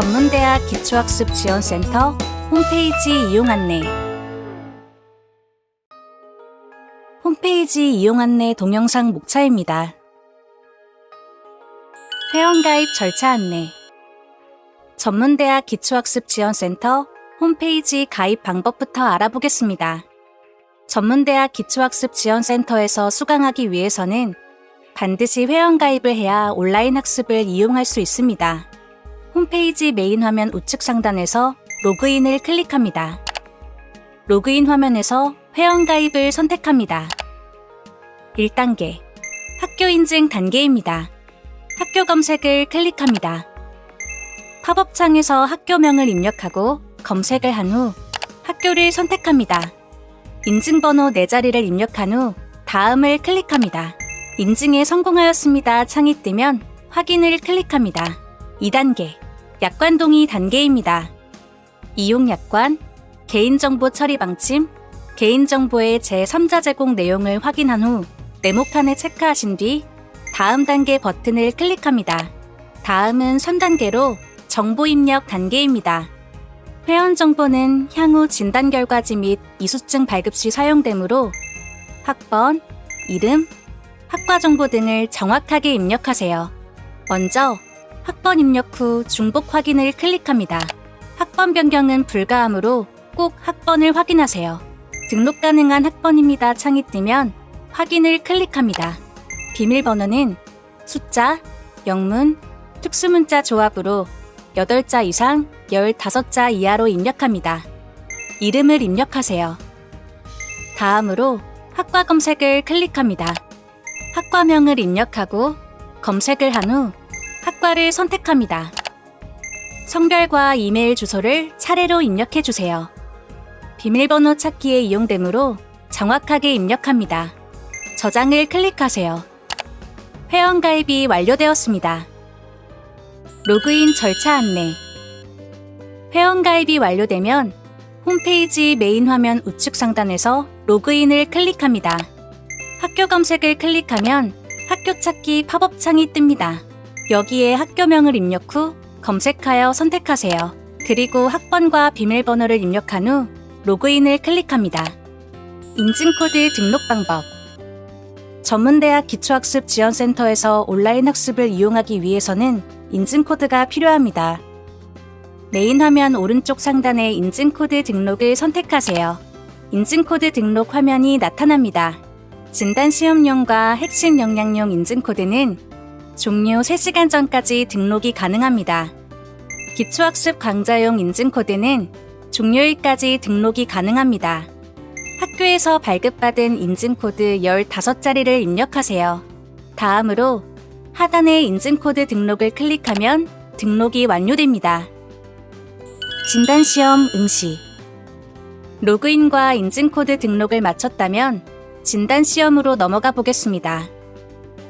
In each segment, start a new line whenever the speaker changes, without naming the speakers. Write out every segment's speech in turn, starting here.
전문대학 기초학습 지원센터 홈페이지 이용 안내 홈페이지 이용 안내 동영상 목차입니다. 회원가입 절차 안내 전문대학 기초학습 지원센터 홈페이지 가입 방법부터 알아보겠습니다. 전문대학 기초학습 지원센터에서 수강하기 위해서는 반드시 회원가입을 해야 온라인 학습을 이용할 수 있습니다. 홈페이지 메인 화면 우측 상단에서 로그인을 클릭합니다. 로그인 화면에서 회원가입을 선택합니다. 1단계 학교 인증 단계입니다. 학교 검색을 클릭합니다. 팝업 창에서 학교명을 입력하고 검색을 한 후 학교를 선택합니다. 인증번호 4자리를 입력한 후 다음을 클릭합니다. 인증에 성공하였습니다 창이 뜨면 확인을 클릭합니다. 2단계 약관 동의 단계입니다. 이용 약관, 개인정보 처리 방침, 개인정보의 제3자 제공 내용을 확인한 후 네모칸에 체크하신 뒤 다음 단계 버튼을 클릭합니다. 다음은 3단계로 정보 입력 단계입니다. 회원 정보는 향후 진단 결과지 및 이수증 발급 시 사용되므로 학번, 이름, 학과 정보 등을 정확하게 입력하세요. 먼저 학번 입력 후 중복 확인을 클릭합니다. 학번 변경은 불가하므로 꼭 학번을 확인하세요. 등록 가능한 학번입니다 창이 뜨면 확인을 클릭합니다. 비밀번호는 숫자, 영문, 특수문자 조합으로 8자 이상 15자 이하로 입력합니다. 이름을 입력하세요. 다음으로 학과 검색을 클릭합니다. 학과명을 입력하고 검색을 한 후 학과를 선택합니다. 성별과 이메일 주소를 차례로 입력해 주세요. 비밀번호 찾기에 이용되므로 정확하게 입력합니다. 저장을 클릭하세요. 회원가입이 완료되었습니다. 로그인 절차 안내 회원가입이 완료되면 홈페이지 메인 화면 우측 상단에서 로그인을 클릭합니다. 학교 검색을 클릭하면 학교 찾기 팝업 창이 뜹니다. 여기에 학교명을 입력 후 검색하여 선택하세요. 그리고 학번과 비밀번호를 입력한 후 로그인을 클릭합니다. 인증코드 등록 방법 전문대학 기초학습 지원센터에서 온라인 학습을 이용하기 위해서는 인증코드가 필요합니다. 메인 화면 오른쪽 상단의 인증코드 등록을 선택하세요. 인증코드 등록 화면이 나타납니다. 진단시험용과 핵심 역량용 인증코드는 종료 3시간 전까지 등록이 가능합니다. 기초학습 강좌용 인증코드는 종료일까지 등록이 가능합니다. 학교에서 발급받은 인증코드 15자리를 입력하세요. 다음으로 하단의 인증코드 등록을 클릭하면 등록이 완료됩니다. 진단시험 응시 로그인과 인증코드 등록을 마쳤다면 진단시험으로 넘어가 보겠습니다.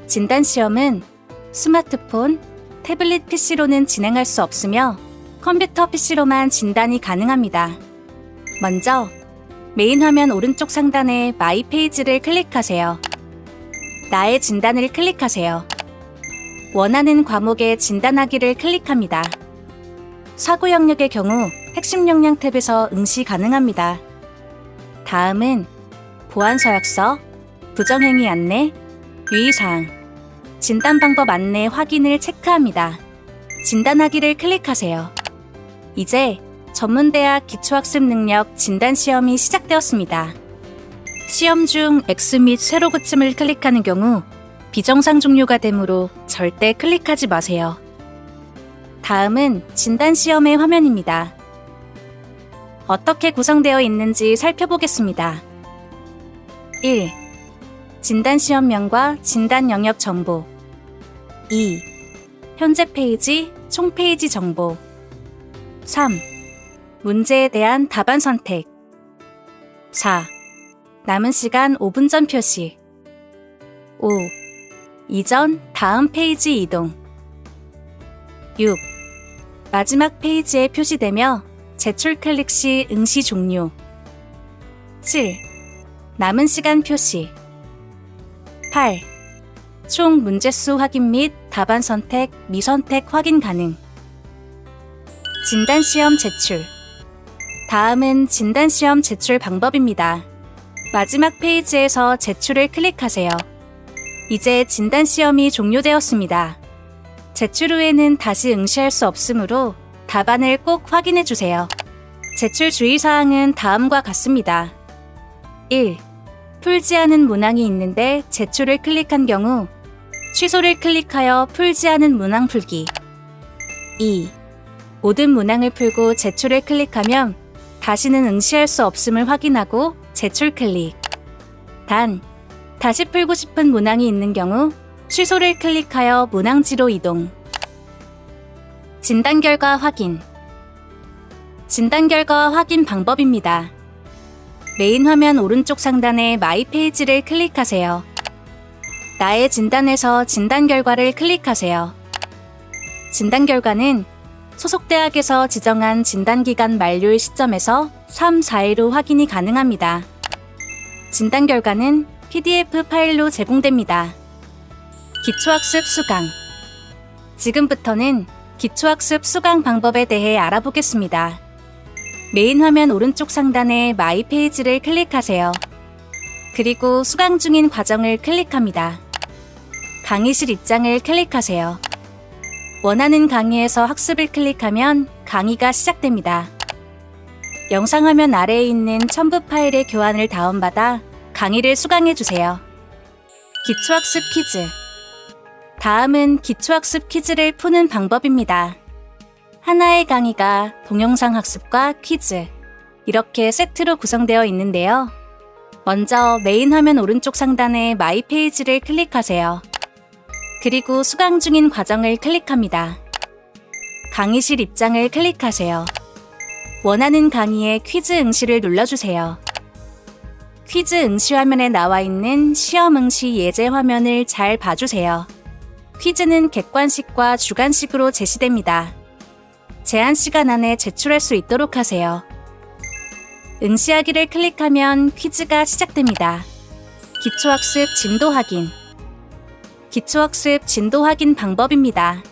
진단시험은 스마트폰, 태블릿 PC로는 진행할 수 없으며 컴퓨터 PC로만 진단이 가능합니다. 먼저 메인 화면 오른쪽 상단에 마이 페이지를 클릭하세요. 나의 진단을 클릭하세요. 원하는 과목의 진단하기를 클릭합니다. 사고 영역의 경우 핵심 역량 탭에서 응시 가능합니다. 다음은 보안 서약서, 부정행위 안내, 유의사항, 진단 방법 안내 확인을 체크합니다. 진단하기를 클릭하세요. 이제 전문대학 기초학습 능력 진단 시험이 시작되었습니다. 시험 중 X 및 세로 그침을 클릭하는 경우 비정상 종료가 되므로 절대 클릭하지 마세요. 다음은 진단 시험의 화면입니다. 어떻게 구성되어 있는지 살펴보겠습니다. 1. 진단 시험명과 진단 영역 정보 2. 현재 페이지, 총 페이지 정보 3. 문제에 대한 답안 선택 4. 남은 시간 5분 전 표시 5. 이전 다음 페이지 이동 6. 마지막 페이지에 표시되며 제출 클릭 시 응시 종료 7. 남은 시간 표시 8. 총 문제수 확인 및 답안 선택, 미선택 확인 가능 진단시험 제출. 다음은 진단시험 제출 방법입니다. 마지막 페이지에서 제출을 클릭하세요. 이제 진단시험이 종료되었습니다. 제출 후에는 다시 응시할 수 없으므로 답안을 꼭 확인해 주세요. 제출 주의사항은 다음과 같습니다. 1. 풀지 않은 문항이 있는데 제출을 클릭한 경우 취소를 클릭하여 풀지 않은 문항 풀기 2. 모든 문항을 풀고 제출을 클릭하면 다시는 응시할 수 없음을 확인하고 제출 클릭. 단, 다시 풀고 싶은 문항이 있는 경우 취소를 클릭하여 문항지로 이동. 진단 결과 확인. 진단 결과 확인 방법입니다. 메인 화면 오른쪽 상단에 마이 페이지를 클릭하세요. 나의 진단에서 진단 결과를 클릭하세요. 진단 결과는 소속 대학에서 지정한 진단 기간 만료일 시점에서 3, 4일 후 확인이 가능합니다. 진단 결과는 PDF 파일로 제공됩니다. 기초학습 수강 지금부터는 기초학습 수강 방법에 대해 알아보겠습니다. 메인 화면 오른쪽 상단에 마이 페이지를 클릭하세요. 그리고 수강 중인 과정을 클릭합니다. 강의실 입장을 클릭하세요. 원하는 강의에서 학습을 클릭하면 강의가 시작됩니다. 영상 화면 아래에 있는 첨부 파일의 교환을 다운받아 강의를 수강해 주세요. 기초학습 퀴즈. 다음은 기초학습 퀴즈를 푸는 방법입니다. 하나의 강의가 동영상 학습과 퀴즈, 이렇게 세트로 구성되어 있는데요. 먼저 메인 화면 오른쪽 상단에 마이 페이지를 클릭하세요. 그리고 수강 중인 과정을 클릭합니다. 강의실 입장을 클릭하세요. 원하는 강의에 퀴즈 응시를 눌러주세요. 퀴즈 응시 화면에 나와 있는 시험 응시 예제 화면을 잘 봐주세요. 퀴즈는 객관식과 주관식으로 제시됩니다. 제한 시간 안에 제출할 수 있도록 하세요. 응시하기를 클릭하면 퀴즈가 시작됩니다. 기초학습 진도 확인. 기초학습 진도 확인 방법입니다.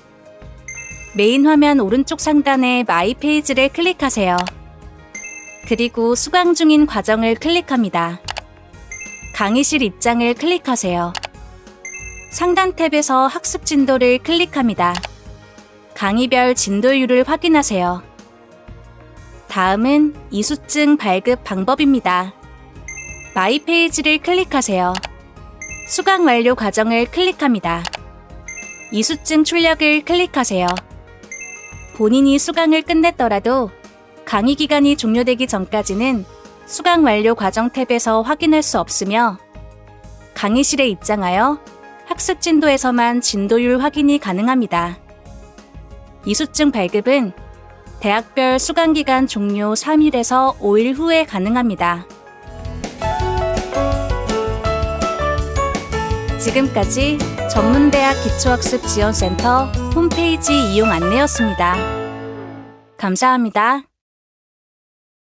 메인 화면 오른쪽 상단에 마이 페이지를 클릭하세요. 그리고 수강 중인 과정을 클릭합니다. 강의실 입장을 클릭하세요. 상단 탭에서 학습 진도를 클릭합니다. 강의별 진도율을 확인하세요. 다음은 이수증 발급 방법입니다. 마이 페이지를 클릭하세요. 수강 완료 과정을 클릭합니다. 이수증 출력을 클릭하세요. 본인이 수강을 끝냈더라도 강의 기간이 종료되기 전까지는 수강 완료 과정 탭에서 확인할 수 없으며 강의실에 입장하여 학습 진도에서만 진도율 확인이 가능합니다. 이수증 발급은 대학별 수강 기간 종료 3일에서 5일 후에 가능합니다. 지금까지 전문대학 기초학습 지원센터 홈페이지 이용 안내였습니다. 감사합니다.